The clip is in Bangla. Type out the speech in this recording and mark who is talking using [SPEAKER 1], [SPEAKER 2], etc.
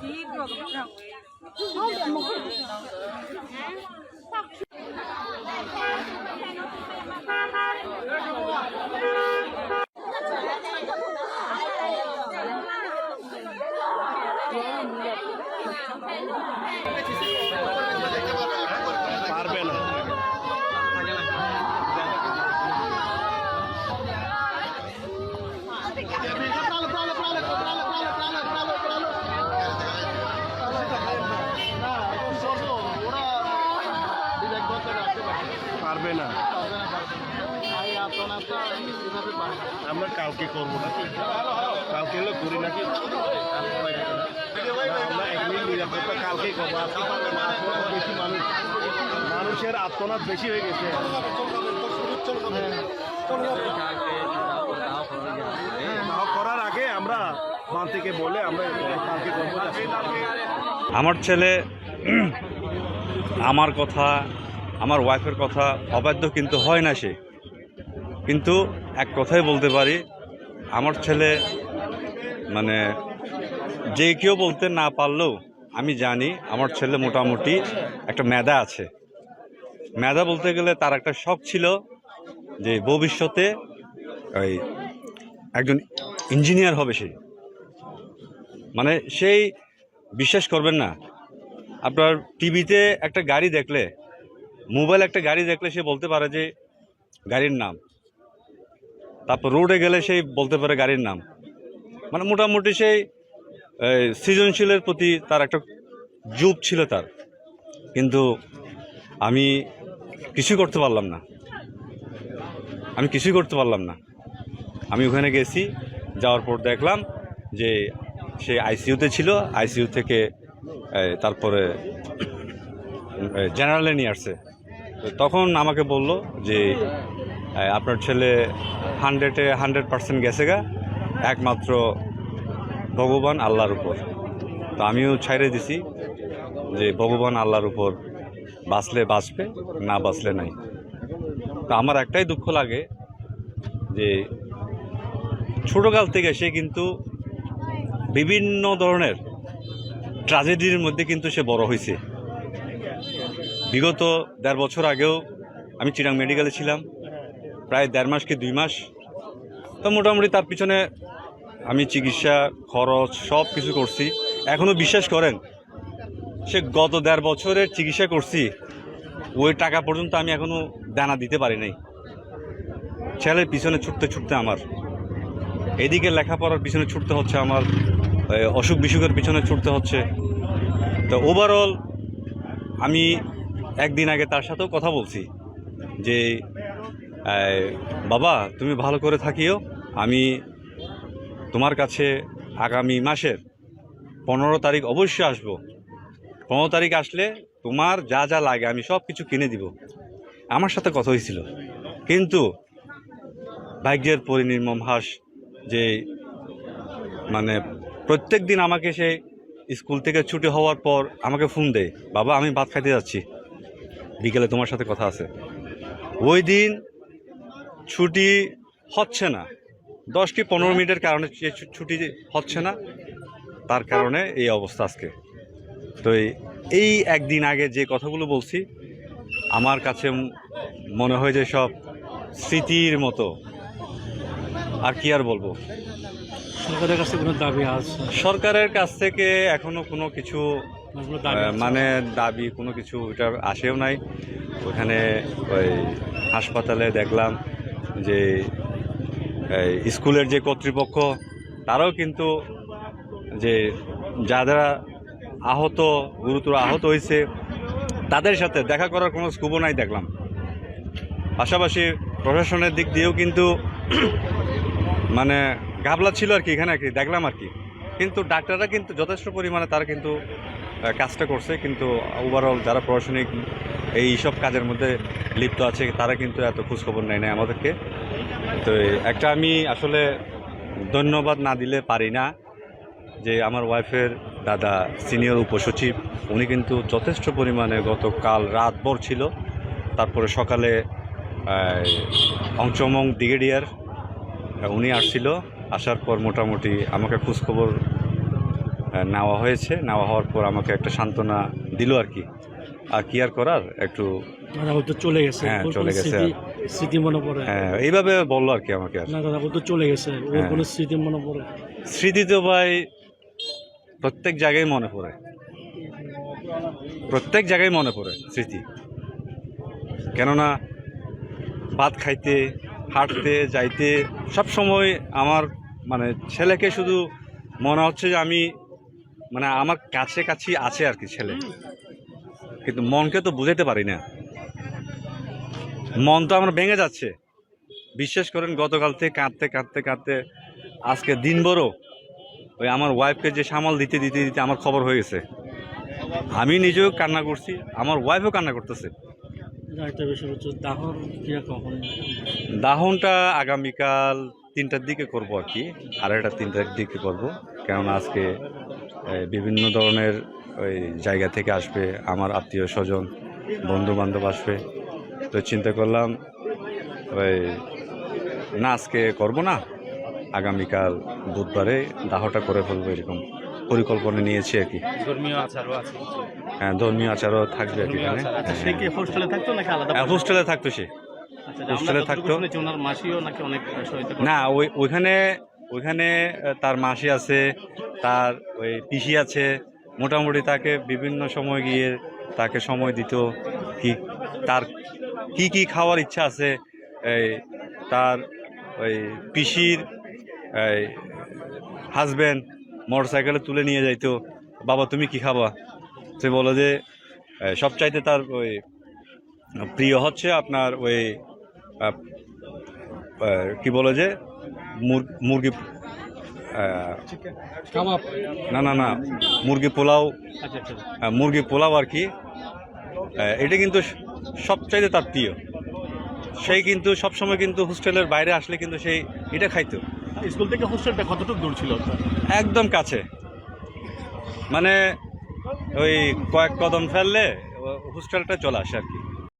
[SPEAKER 1] 第一个都不认为 পারবে না। আমরা কাউকে করব নাকি কাউকে হলে করি নাকি? আমরা নিরাপত্তা কালকেই করব। আজকে না বেশি মানুষ। মানুষের আত্মনাদ বেশি হয়ে গেছে। করার আগে আমরা বাঁ থেকে বলে আমরা কালকে করব।
[SPEAKER 2] আমার ছেলে আমার কথা আমার ওয়াইফের কথা অবাধ্য কিন্তু হয় না সে। কিন্তু এক কথাই বলতে পারি, আমার ছেলে মানে যে কেউ বলতে না পারলেও আমি জানি আমার ছেলে মোটামুটি একটা মেধা আছে। মেধা বলতে গেলে তার একটা শখ ছিল যে ভবিষ্যতে ওই একজন ইঞ্জিনিয়ার হবে সে। মানে সেই, বিশ্বাস করবেন না, আপনার টিভিতে একটা গাড়ি দেখলে মোবাইল একটা গাড়ি দেখলে সে বলতে পারে যে গাড়ির নাম। তারপর রোডে গেলে সেই বলতে পারে গাড়ির নাম। মানে মোটামুটি সেই সৃজনশীলের প্রতি তার একটা যুগ ছিল তার। কিন্তু আমি কিছুই করতে পারলাম না। আমি কিছুই করতে পারলাম না। আমি ওখানে গেছি, যাওয়ার পর দেখলাম যে সে আইসিইউতে ছিল। আইসিইউ থেকে তারপরে জেনারেলে নিয়ে আসছে। তখন আমাকে বলল যে আপনার ছেলে হান্ড্রেডে হান্ড্রেড পার্সেন্ট গেছে গা, একমাত্র ভগবান আল্লাহর উপর। তো আমিও ছাইড়ে দিছি যে, ভগবান আল্লাহর উপর বাঁচলে বাঁচবে, না বাঁচলে নাই। তো আমার একটাই দুঃখ লাগে যে, ছোটোকাল থেকে সে কিন্তু বিভিন্ন ধরনের ট্রাজেডির মধ্যে কিন্তু সে বড় হয়েছে বিগত দেড় বছর আগেও আমি চিরাং মেডিকেলে ছিলাম, প্রায় দেড় মাস কি দুই মাস। তো মোটামুটি তার পিছনে আমি চিকিৎসা, খরচ, সব কিছু করছি। এখনও বিশ্বাস করেন, সে গত দেড় বছরের চিকিৎসা করছি, ওই টাকা পর্যন্ত আমি এখনও দানা দিতে পারি নাই। ছেলের পিছনে ছুটতে ছুটতে আমার, এদিকে লেখাপড়ার পিছনে ছুটতে হচ্ছে আমার অসুখ বিসুখের পিছনে ছুটতে হচ্ছে। তো ওভারঅল আমি একদিন আগে তার সাথেও কথা বলছি যে বাবা, তুমি ভালো করে থাকিও। আমি তোমার কাছে আগামী মাসের পনেরো তারিখ অবশ্যই আসব। পনেরো তারিখ আসলে তোমার যা যা লাগে আমি সব কিছু কিনে দিব। আমার সাথে কথা হয়েছিল। কিন্তু ভাগ্যের পরিনির্মম হাস যে মানে প্রত্যেক দিন আমাকে সে স্কুল থেকে ছুটি হওয়ার পর আমাকে ফোন দেয়, বাবা, আমি ভাত খাইতে যাচ্ছি। বিকেলে তোমার সাথে কথা আছে। ওই দিন ছুটি হচ্ছে না। দশ কি পনেরো মিনিটের কারণে ছুটি হচ্ছে না। তার কারণে এই অবস্থা আজকে। তো এই- একদিন আগে যে কথাগুলো বলছি আমার কাছে মনে হয় যে সব স্মৃতির মতো। আর কি আর বলব?
[SPEAKER 3] সরকারের কাছে কোনো দাবি আছে?
[SPEAKER 2] সরকারের কাছ থেকে এখনও কোনো কিছু? মানে দাবি কোনো কিছু এটা আসেও নাই। ওখানে ওই হাসপাতালে দেখলাম যে স্কুলের যে কর্তৃপক্ষ তারাও কিন্তু যে যারা আহত গুরুতর আহত হয়েছে তাদের সাথে দেখা করার কোনো স্কোপও নাই দেখলাম। পাশাপাশি প্রশাসনের দিক দিয়েও কিন্তু মানে গাবলা ছিল আর কি এখানে আর কি দেখলাম আর কি। কিন্তু ডাক্তাররা কিন্তু যথেষ্ট পরিমাণে তারা কিন্তু কাজটা করছে, কিন্তু ওভারঅল যারা প্রশাসনিক এই সব কাজের মধ্যে লিপ্ত আছে, তারা কিন্তু এত খোঁজখবর নেয় না আমাদেরকে। তো একটা আমি আসলে ধন্যবাদ না দিলে পারি না যে আমার ওয়াইফের দাদা সিনিয়র উপসচিব, উনি কিন্তু যথেষ্ট পরিমাণে গতকাল রাতভর ছিল, তারপরে সকালে অংশমং ব্রিগেডিয়ার, উনি আসছিল, আসার পর মোটামুটি আমাকে খোঁজখবর নেওয়া হয়েছে। নেওয়া হওয়ার পর আমাকে একটা সান্ত্বনা দিল আর কি। আর কি আর করার? একটু
[SPEAKER 3] চলে গেছে।
[SPEAKER 2] হ্যাঁ, চলে গেছে
[SPEAKER 3] স্মৃতি মনে পড়ে?
[SPEAKER 2] হ্যাঁ, এইভাবে বলল আর কি আমাকে আর।
[SPEAKER 3] না দাদা ও চলে গেছে।
[SPEAKER 2] হ্যাঁ।
[SPEAKER 3] কোনো স্মৃতি মনে পড়ে?
[SPEAKER 2] স্মৃতি তো ভাই প্রত্যেক জায়গায় মনে পড়ে। প্রত্যেক জায়গায় মনে পড়ে স্মৃতি। কেননা ভাত খাইতে হাঁটতে যাইতে সব সময় আমার মানে ছেলেকে শুধু মনে হচ্ছে যে আমি মানে আমার কাছে কাছে আছে আর কি ছেলে। কিন্তু মনকে তো বুঝাতে পারি না। মন তো আমার ভেঙে যাচ্ছে। বিশ্বাস করেন গতকাল থেকে কাঁদতে কাঁদতে কাঁদতে আজকে দিন বড় ওই আমার ওয়াইফকে যে সামাল দিতে দিতে দিতে আমার খবর হয়ে গেছে। আমি নিজেও কান্না করছি আমার ওয়াইফও কান্না করতেছে। দাহনটা আগামীকাল তিনটার দিকে করব আর কি। আড়াইটা তিনটার দিকে করব। কেননা আজকে বিভিন্ন ধরনের ওই জায়গা থেকে আসবে আমার আত্মীয় স্বজন বন্ধু বান্ধব আসবে। তো চিন্তা করলাম ওই না আজকে করব না। আগামীকাল বুধবারে দাহটা করে ফেলব এরকম পরিকল্পনা নিয়েছি আর কি।
[SPEAKER 4] ধর্মীয় আচারও আছে
[SPEAKER 2] হ্যাঁ ধর্মীয় আচারও থাকবে আর কি
[SPEAKER 4] আচ্ছা
[SPEAKER 2] হ্যাঁ।
[SPEAKER 4] হোস্টেলে থাকতো নাকি আলাদা
[SPEAKER 2] হ্যাঁ, হোস্টেলে থাকতো সে।
[SPEAKER 4] আচ্ছা,
[SPEAKER 2] হোস্টেলে থাকতো। না ওই ওইখানে ওইখানে তার মাসি আছে, তার ওই পিসি আছে, মোটামুটি তাকে বিভিন্ন সময় গিয়ে তাকে সময় দিত কি তার কি কি খাওয়ার ইচ্ছা আছে, এই তার ওই পিসির হাজব্যান্ড মোটর সাইকেলে তুলে নিয়ে যাইতো, বাবা, তুমি কি খাবা? সে বলো যে সবচাইতে তার ওই প্রিয় হচ্ছে আপনার ওই কি বলে যে মুরগি না না না মুরগি পোলাও
[SPEAKER 4] আচ্ছা আচ্ছা।
[SPEAKER 2] মুরগি পোলাও আর কি এটা কিন্তু সবচাইতে তার প্রিয়। সেই কিন্তু সবসময় কিন্তু হোস্টেলের বাইরে আসলে কিন্তু সেই এটা খাইতো।
[SPEAKER 4] স্কুল থেকে হোস্টেলটা কতটুকু দূর ছিল
[SPEAKER 2] একদম কাছে। মানে ওই কয়েক কদম ফেললে হোস্টেলটা চলে আসে আর কি।